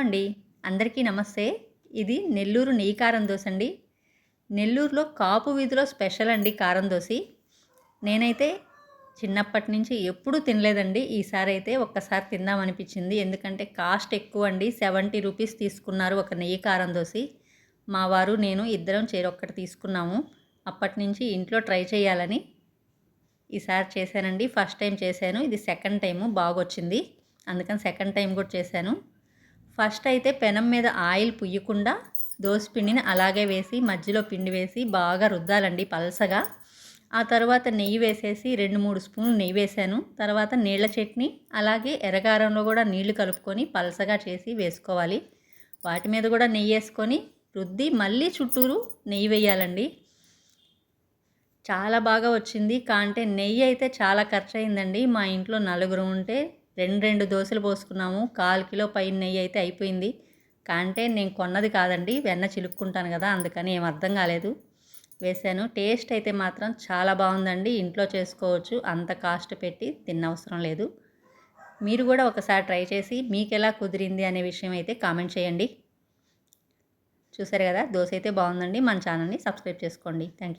అండి. అందరికీ నమస్తే. ఇది నెల్లూరు నెయ్యి కారం దోశ అండి నెల్లూరులో కాపు వీధిలో స్పెషల్ అండి కారం దోశ నేనైతే చిన్నప్పటి నుంచి ఎప్పుడూ తినలేదండి. ఈసారి అయితే ఒక్కసారి తిందామనిపించింది ఎందుకంటే కాస్ట్ ఎక్కువ అండి. సెవెంటీ రూపీస్ తీసుకున్నారు ఒక నెయ్యి కారం దోశ మా వారు నేను ఇద్దరం చేరొక్కటి తీసుకున్నాము. అప్పటి నుంచి ఇంట్లో ట్రై చేయాలని ఈసారి చేశానండి. ఫస్ట్ టైం చేశాను. ఇది సెకండ్ టైము. బాగొచ్చింది. అందుకని సెకండ్ టైం కూడా చేశాను. ఫస్ట్ అయితే పెనం మీద ఆయిల్ పుయ్యకుండా పిండిని అలాగే వేసి మధ్యలో పిండి వేసి బాగా రుద్దాలండి పలసగా. ఆ తర్వాత నెయ్యి వేసేసి రెండు మూడు స్పూన్లు నెయ్యి వేసాను. తర్వాత నీళ్ళ చట్నీ అలాగే ఎర్రగారంలో కూడా నీళ్ళు కలుపుకొని పలసగా చేసి వేసుకోవాలి. వాటి మీద కూడా నెయ్యి వేసుకొని రుద్ది మళ్ళీ చుట్టూరు నెయ్యి వేయాలండి. చాలా బాగా వచ్చింది. కాంటే నెయ్యి అయితే చాలా ఖర్చు అయిందండి మా ఇంట్లో నలుగురు ఉంటే రెండు రెండు దోశలు పోసుకున్నాము. కాలు కిలో పైన నెయ్యి అయితే అయిపోయింది. కాంటే నేను కొన్నది కాదండి. వెన్న చిలుక్కుంటాను కదా అందుకని ఏం అర్థం కాలేదు. వేసాను టేస్ట్ అయితే మాత్రం చాలా బాగుందండి. ఇంట్లో చేసుకోవచ్చు. అంత కాస్ట్ పెట్టి తిన్నవసరం లేదు. మీరు కూడా ఒకసారి ట్రై చేసి మీకు ఎలా కుదిరింది అనే విషయం అయితే కామెంట్ చేయండి. చూసారు కదా దోశ అయితే బాగుందండి. మన ఛానల్ని సబ్స్క్రైబ్ చేసుకోండి. Thank you